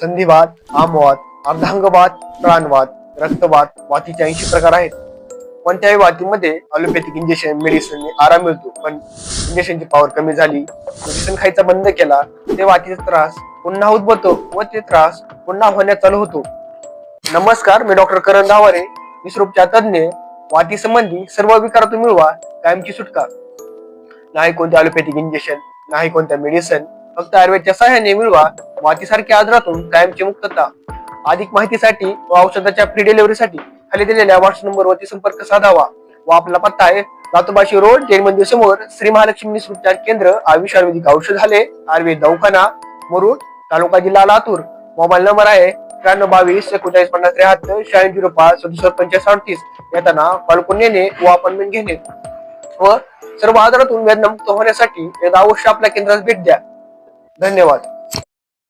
संधिवात आमवात अर्धांगवात प्राणवात रक्तवात वातीचे ऐंशी प्रकार आहेत. कोणत्याही वातीमध्ये अलोपॅथिक इंजेक्शन मेडिसिन आराम मिळतो पण इंजेक्शनची पॉवर कमी झाली मेडिसिन खायचा बंद केला ते वातीचा त्रास पुन्हा उद्भवतो व ते त्रास पुन्हा होण्यास चालू होतो. नमस्कार मी डॉक्टर करण दावारे विश्रोपच्या तज्ज्ञ वाती संबंधी सर्व विकारातून मिळवा कायमची सुटका. नाही कोणते अलोपॅथिक इंजेक्शन नाही कोणत्या मेडिसिन फक्त आयुर्वेदच्या सहाय्याने मिळवा वातीसारख्या आजारातून कायमची मुक्तता. अधिक माहितीसाठी व औषधाच्या फ्री डिलिव्हरीसाठी खाली दिलेल्या व्हॉट्सअप नंबरवरती संपर्क साधावा. व आपला पत्ता आहे लातोबाशी रोड जैन मंदिर समोर श्री महालक्ष्मी उपचार केंद्र आयुष आयुर्वेदिक औषधालय आयुर्वेद दवाखाना मुरुड तालुका जिल्हा लातूर. मोबाईल नंबर आहे त्र्याण्णव बावीस एकोणचाळीस पन्नास त्र्याहत्तर शहाऐंशी झिरो पाच सदुसष्ट पंचाळीस अडतीस. येताना कॉल येणे व अपॉइंटमेंट घेणे. व सर्व आजारातून वेदनामुक्त होण्यासाठी एकदा अवश्य आपल्या केंद्रास भेट द्या. धन्यवाद.